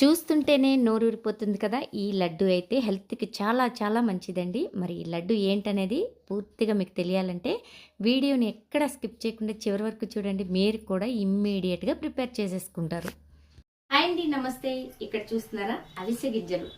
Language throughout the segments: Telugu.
చూస్తుంటేనే నోరూరిపోతుంది కదా. ఈ లడ్డు అయితే హెల్త్కి చాలా చాలా మంచిదండి. మరి ఈ లడ్డు ఏంటనేది పూర్తిగా మీకు తెలియాలంటే వీడియోని ఎక్కడ స్కిప్ చేయకుండా చివరి వరకు చూడండి. మీరు కూడా ఇమ్మీడియట్గా ప్రిపేర్ చేసేసుకుంటారు. హాయ్ అండి నమస్తే. ఇక్కడ చూస్తున్నారా? అవిసె గింజలు.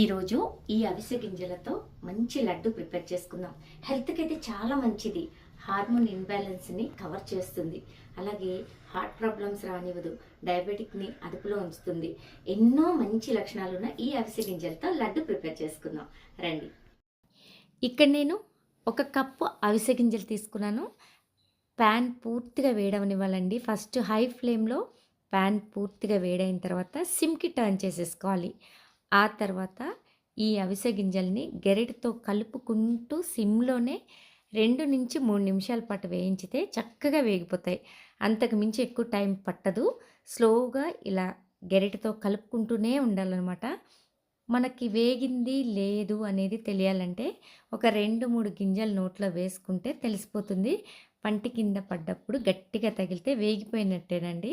ఈరోజు ఈ అవిసె గింజలతో మంచి లడ్డు ప్రిపేర్ చేసుకుందాం. హెల్త్కి అయితే చాలా మంచిది. హార్మోన్ ఇన్బ్యాలెన్స్ని కవర్ చేస్తుంది. అలాగే హార్ట్ ప్రాబ్లమ్స్ రానివ్వదు. డయాబెటిక్ని అదుపులో ఉంచుతుంది. ఎన్నో మంచి లక్షణాలు ఉన్న ఈ అవిసె గింజలతో లడ్డు ప్రిపేర్ చేసుకుందాం. రండి. ఇక్కడ నేను ఒక కప్పు అవిసె గింజలు తీసుకున్నాను. ప్యాన్ పూర్తిగా వేడవనివ్వాలండి. ఫస్ట్ హై ఫ్లేమ్లో ప్యాన్ పూర్తిగా వేడైన తర్వాత సిమ్కి టర్న్ చేసేసుకోవాలి. ఆ తర్వాత ఈ అవిసె గింజల్ని గెరెటితో కలుపుకుంటూ సిమ్లోనే రెండు నుంచి మూడు నిమిషాల పాటు వేయించితే చక్కగా వేగిపోతాయి. అంతకు మించి ఎక్కువ టైం పట్టదు. స్లోగా ఇలా గెరిటతో కలుపుకుంటూనే ఉండాలన్నమాట. మనకి వేగింది లేదు అనేది తెలియాలంటే ఒక రెండు మూడు గింజలు నోట్లో వేసుకుంటే తెలిసిపోతుంది. పంటి కింద పడ్డప్పుడు గట్టిగా తగిలితే వేగిపోయినట్టేనండి.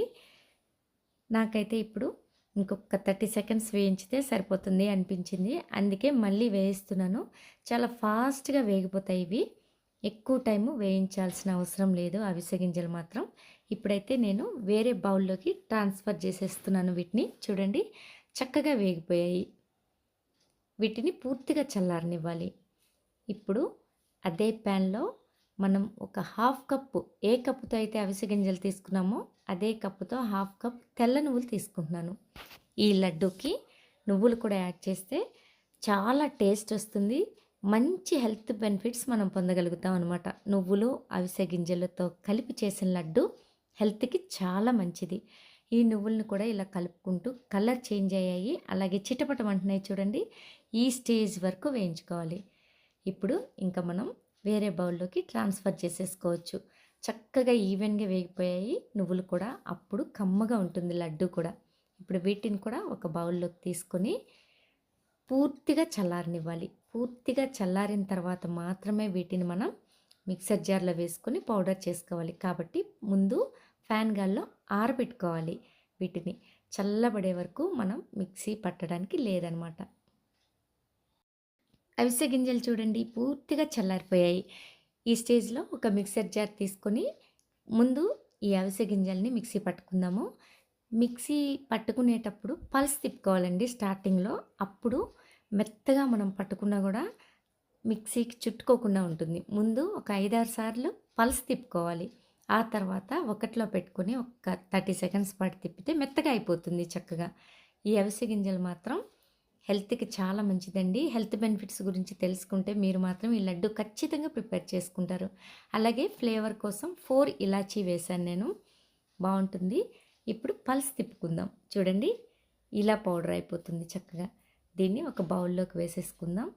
నాకైతే ఇప్పుడు ఇంకొక థర్టీ సెకండ్స్ వేయించితే సరిపోతుంది అనిపించింది. అందుకే మళ్ళీ వేయిస్తున్నాను. చాలా ఫాస్ట్గా వేగిపోతాయి ఇవి. ఎక్కువ టైము వేయించాల్సిన అవసరం లేదు అవిసె గింజలు మాత్రం. ఇప్పుడైతే నేను వేరే బౌల్లోకి ట్రాన్స్ఫర్ చేసేస్తున్నాను వీటిని. చూడండి చక్కగా వేగిపోయాయి. వీటిని పూర్తిగా చల్లారనివ్వాలి. ఇప్పుడు అదే ప్యాన్లో మనం ఒక హాఫ్ కప్పు ఏ కప్పుతో అయితే అవిసె గింజలు తీసుకున్నామో అదే కప్పుతో హాఫ్ కప్ తెల్ల నువ్వులు తీసుకుంటున్నాను. ఈ లడ్డూకి నువ్వులు కూడా యాడ్ చేస్తే చాలా టేస్ట్ వస్తుంది. మంచి హెల్త్ బెనిఫిట్స్ మనం పొందగలుగుతాం అనమాట నువ్వులు అవిసె గింజలతో కలిపి చేసిన లడ్డు హెల్త్కి చాలా మంచిది. ఈ నువ్వులను కూడా ఇలా కలుపుకుంటూ కలర్ చేంజ్ అయ్యాయి. అలాగే చిటపటం అంటున్నాయి చూడండి. ఈ స్టేజ్ వరకు వేయించుకోవాలి. ఇప్పుడు ఇంకా మనం వేరే బౌల్లోకి ట్రాన్స్ఫర్ చేసేసుకోవచ్చు. చక్కగా ఈవెన్గా వేగిపోయాయి నువ్వులు కూడా. అప్పుడు కమ్మగా ఉంటుంది లడ్డు కూడా. ఇప్పుడు వీటిని కూడా ఒక బౌల్లోకి తీసుకొని పూర్తిగా చల్లారనివ్వాలి. పూర్తిగా చల్లారిన తర్వాత మాత్రమే వీటిని మనం మిక్సర్ జార్లో వేసుకొని పౌడర్ చేసుకోవాలి. కాబట్టి ముందు ఫ్యాన్ గాల్లో ఆరబెట్టుకోవాలి వీటిని. చల్లబడే వరకు మనం మిక్సీ పట్టడానికి లేదనమాట. అవిసె గింజలు చూడండి పూర్తిగా చల్లారిపోయాయి. ఈ స్టేజ్లో ఒక మిక్సర్ జార్ తీసుకొని ముందు ఈ అవిసె గింజల్ని మిక్సీ పట్టుకుందాము. మిక్సీ పట్టుకునేటప్పుడు పల్స్ తిప్పుకోవాలండి స్టార్టింగ్లో. అప్పుడు మెత్తగా మనం పట్టుకున్నా కూడా మిక్సీకి చుట్టుకోకుండా ఉంటుంది. ముందు ఒక ఐదారు సార్లు పల్స్ తిప్పుకోవాలి. ఆ తర్వాత ఒకటిలో పెట్టుకొని ఒక థర్టీ సెకండ్స్ పాటు తిప్పితే మెత్తగా అయిపోతుంది చక్కగా. ఈ అవిసె గింజలు మాత్రం హెల్త్కి చాలా మంచిదండి. హెల్త్ బెనిఫిట్స్ గురించి తెలుసుకుంటే మీరు మాత్రం ఈ లడ్డు ఖచ్చితంగా ప్రిపేర్ చేసుకుంటారు. అలాగే ఫ్లేవర్ కోసం ఫోర్ ఇలాచీ వేశాను నేను. బాగుంటుంది. ఇప్పుడు పల్స్ తిప్పుకుందాం. చూడండి ఇలా పౌడర్ అయిపోతుంది చక్కగా. దీన్ని ఒక బౌల్లోకి వేసేసుకుందాం.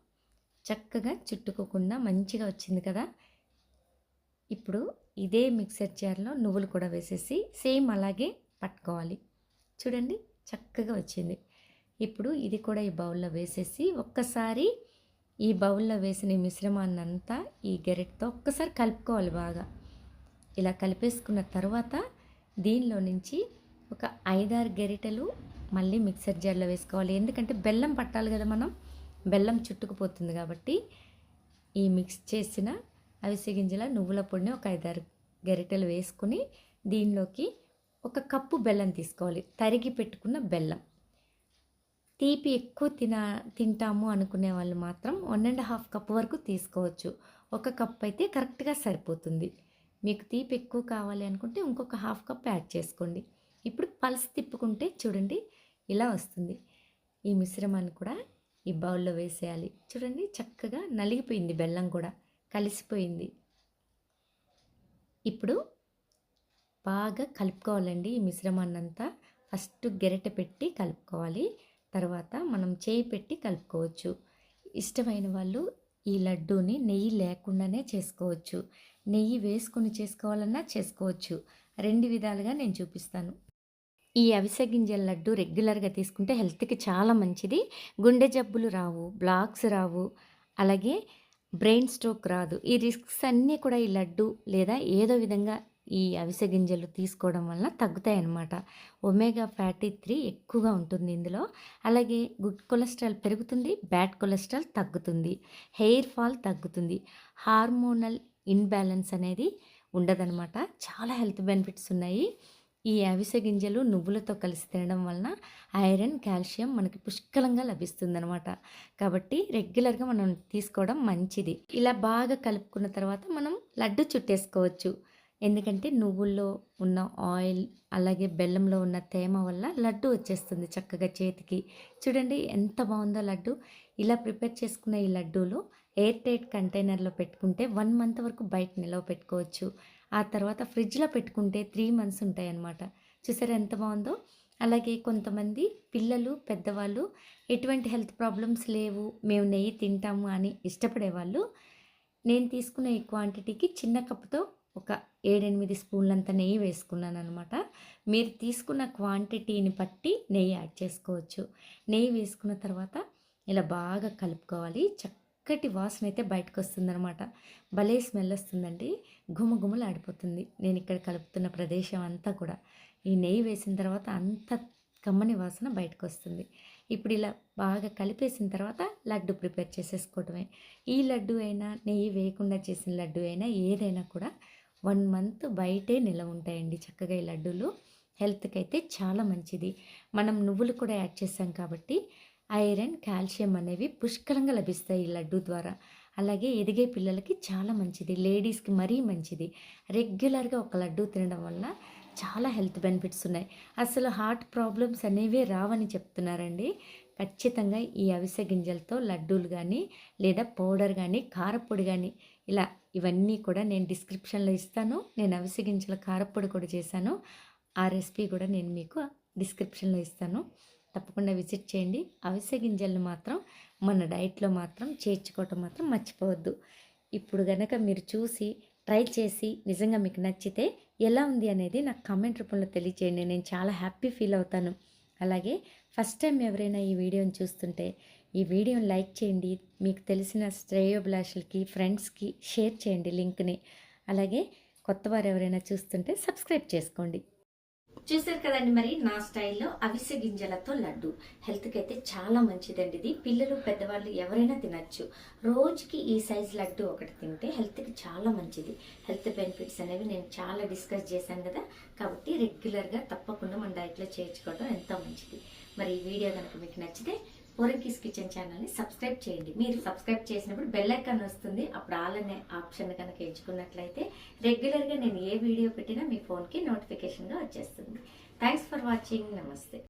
చక్కగా చుట్టుకోకుండా మంచిగా వచ్చింది కదా? ఇప్పుడు ఇదే మిక్సర్ జార్లో నువ్వులు కూడా వేసేసి సేమ్ అలాగే పట్టుకోవాలి. చూడండి చక్కగా వచ్చింది. ఇప్పుడు ఇది కూడా ఈ బౌల్లో వేసేసి ఒక్కసారి ఈ బౌల్లో వేసిన మిశ్రమాన్ని అంతా ఈ గెరెట్తో ఒక్కసారి కలుపుకోవాలి బాగా. ఇలా కలిపేసుకున్న తర్వాత దీనిలో నుంచి ఒక ఐదారు గెరిటలు మళ్ళీ మిక్సర్ జార్లో వేసుకోవాలి. ఎందుకంటే బెల్లం పట్టాలి కదా మనం. బెల్లం చుట్టుకుపోతుంది కాబట్టి ఈ మిక్స్ చేసిన అవిసె గింజల నువ్వుల పొడిని ఒక ఐదారు గరిటెలు వేసుకుని దీనిలోకి ఒక కప్పు బెల్లం తీసుకోవాలి. తరిగి పెట్టుకున్న బెల్లం. తీపి ఎక్కువ తిన తింటాము అనుకునే వాళ్ళు మాత్రం వన్ అండ్ హాఫ్ కప్ వరకు తీసుకోవచ్చు. ఒక కప్ అయితే కరెక్ట్గా సరిపోతుంది. మీకు తీపి ఎక్కువ కావాలి అనుకుంటే ఇంకొక హాఫ్ కప్ యాడ్ చేసుకోండి. ఇప్పుడు పల్స్ తిప్పుకుంటే చూడండి ఇలా వస్తుంది. ఈ మిశ్రమాన్ని కూడా ఈ బౌల్లో వేసేయాలి. చూడండి చక్కగా నలిగిపోయింది బెల్లం కూడా. కలిసిపోయింది. ఇప్పుడు బాగా కలుపుకోవాలండి ఈ మిశ్రమాన్నంతా. ఫస్ట్ గెరట పెట్టి కలుపుకోవాలి. తర్వాత మనం చేయి పెట్టి కలుపుకోవచ్చు. ఇష్టమైన వాళ్ళు ఈ లడ్డూని నెయ్యి లేకుండానే చేసుకోవచ్చు. నెయ్యి వేసుకుని చేసుకోవాలన్నా చేసుకోవచ్చు. రెండు విధాలుగా నేను చూపిస్తాను. ఈ అవిసె గింజల లడ్డు రెగ్యులర్గా తీసుకుంటే హెల్త్కి చాలా మంచిది. గుండె జబ్బులు రావు బ్లాక్స్ రావు అలాగే బ్రెయిన్ స్ట్రోక్ రాదు. ఈ రిస్క్స్ అన్నీ కూడా ఈ లడ్డు లేదా ఏదో విధంగా ఈ అవిసె గింజలు తీసుకోవడం వలన తగ్గుతాయి అన్నమాట ఒమేగా ఫ్యాటీ త్రీ ఎక్కువగా ఉంటుంది ఇందులో. అలాగే గుడ్ కొలెస్ట్రాల్ పెరుగుతుంది బ్యాడ్ కొలెస్ట్రాల్ తగ్గుతుంది హెయిర్ ఫాల్ తగ్గుతుంది. హార్మోనల్ ఇన్బ్యాలెన్స్ అనేది ఉండదన్నమాట. చాలా హెల్త్ బెనిఫిట్స్ ఉన్నాయి. ఈ అవిసె గింజలు నువ్వులతో కలిసి తినడం వలన ఐరన్ కాల్షియం మనకి పుష్కలంగా లభిస్తుందనమాట కాబట్టి రెగ్యులర్గా మనం తీసుకోవడం మంచిది. ఇలా బాగా కలుపుకున్న తర్వాత మనం లడ్డు చుట్టేసుకోవచ్చు. ఎందుకంటే నువ్వుల్లో ఉన్న ఆయిల్ అలాగే బెల్లంలో ఉన్న తేమ వల్ల లడ్డు వచ్చేస్తుంది చక్కగా చేతికి. చూడండి ఎంత బాగుందో లడ్డు. ఇలా ప్రిపేర్ చేసుకున్న ఈ లడ్డూలు ఎయిర్ టైట్ కంటైనర్లో పెట్టుకుంటే వన్ మంత్ వరకు బయట నిలవ పెట్టుకోవచ్చు. ఆ తర్వాత ఫ్రిడ్జ్లో పెట్టుకుంటే త్రీ మంత్స్ ఉంటాయి అన్నమాట చూసారా ఎంత బాగుందో? అలాగే కొంతమంది పిల్లలు పెద్దవాళ్ళు ఎటువంటి హెల్త్ ప్రాబ్లమ్స్ లేవు మేము నెయ్యి తింటాము అని ఇష్టపడేవాళ్ళు నేను తీసుకున్న ఈ క్వాంటిటీకి చిన్న కప్పుతో ఒక ఏడెనిమిది స్పూన్లంత నెయ్యి వేసుకున్నాను అనమాట మీరు తీసుకున్న క్వాంటిటీని బట్టి నెయ్యి యాడ్ చేసుకోవచ్చు. నెయ్యి వేసుకున్న తర్వాత ఇలా బాగా కలుపుకోవాలి చక్క చక్కటి వాసన అయితే బయటకు వస్తుందన్నమాట భలే స్మెల్ వస్తుందండి గుమగుమలు ఆడిపోతుంది నేను ఇక్కడ కలుపుతున్న ప్రదేశం అంతా కూడా. ఈ నెయ్యి వేసిన తర్వాత అంత కమ్మని వాసన బయటకు వస్తుంది ఇప్పుడు ఇలా బాగా కలిపేసిన తర్వాత లడ్డు ప్రిపేర్ చేసేసుకోవటమే. ఈ లడ్డు అయినా నెయ్యి వేయకుండా చేసిన లడ్డు అయినా ఏదైనా కూడా వన్ మంత్ బయటే నిలవ ఉంటాయండి చక్కగా ఈ లడ్డూలు. హెల్త్కి అయితే చాలా మంచిది. మనం నువ్వులు కూడా యాడ్ చేసాం కాబట్టి ఐరన్ కాల్షియం అనేవి పుష్కలంగా లభిస్తాయి ఈ లడ్డు ద్వారా. అలాగే ఎదిగే పిల్లలకి చాలా మంచిది లేడీస్కి మరీ మంచిది. రెగ్యులర్గా ఒక లడ్డు తినడం వల్ల చాలా హెల్త్ బెనిఫిట్స్ ఉన్నాయి. అసలు హార్ట్ ప్రాబ్లమ్స్ అనేవి రావని చెప్తున్నారండి. ఖచ్చితంగా ఈ అవిసె గింజలతో లడ్డూలు కానీ లేదా పౌడర్ కానీ కారపొడి కానీ ఇలా ఇవన్నీ కూడా నేను డిస్క్రిప్షన్లో ఇస్తాను. నేను అవిసె గింజల కారపొడి కూడా చేశాను. ఆ రెసిపీ కూడా నేను మీకు డిస్క్రిప్షన్లో ఇస్తాను. తప్పకుండా విజిట్ చేయండి. అవిసె గింజలను మాత్రం మన డైట్లో మాత్రం చేర్చుకోవటం మాత్రం మర్చిపోవద్దు. ఇప్పుడు కనుక మీరు చూసి ట్రై చేసి నిజంగా మీకు నచ్చితే ఎలా ఉంది అనేది నాకు కామెంట్ రూపంలో తెలియచేయండి. నేను చాలా హ్యాపీ ఫీల్ అవుతాను. అలాగే ఫస్ట్ టైం ఎవరైనా ఈ వీడియోని చూస్తుంటే ఈ వీడియోని లైక్ చేయండి. మీకు తెలిసిన శ్రేయోభిలాషులకి ఫ్రెండ్స్కి షేర్ చేయండి లింక్ని. అలాగే కొత్త వారు ఎవరైనా చూస్తుంటే సబ్స్క్రైబ్ చేసుకోండి. చూసారు కదండి మరి నా స్టైల్లో అవిసె గింజలతో లడ్డు. హెల్త్కి అయితే చాలా మంచిదండి ఇది. పిల్లలు పెద్దవాళ్ళు ఎవరైనా తినచ్చు. రోజుకి ఈ సైజ్ లడ్డు ఒకటి తింటే హెల్త్కి చాలా మంచిది. హెల్త్ బెనిఫిట్స్ అనేవి నేను చాలా డిస్కస్ చేశాను కదా. కాబట్టి రెగ్యులర్గా తప్పకుండా మన డైట్లో చేర్చుకోవడం ఎంతో మంచిది. మరి ఈ వీడియో కనుక మీకు నచ్చితే పోరంకీస్ కిచెన్ ఛానల్ని సబ్స్క్రైబ్ చేయండి. మీరు సబ్స్క్రైబ్ చేసినప్పుడు బెల్ ఐకాన్ వస్తుంది. అప్పుడు ఆల్ అనే ఆప్షన్ కనుక ఎంచుకున్నట్లయితే రెగ్యులర్గా నేను ఏ వీడియో పెట్టినా మీ ఫోన్కి నోటిఫికేషన్గా వచ్చేస్తుంది. Thanks for watching. నమస్తే.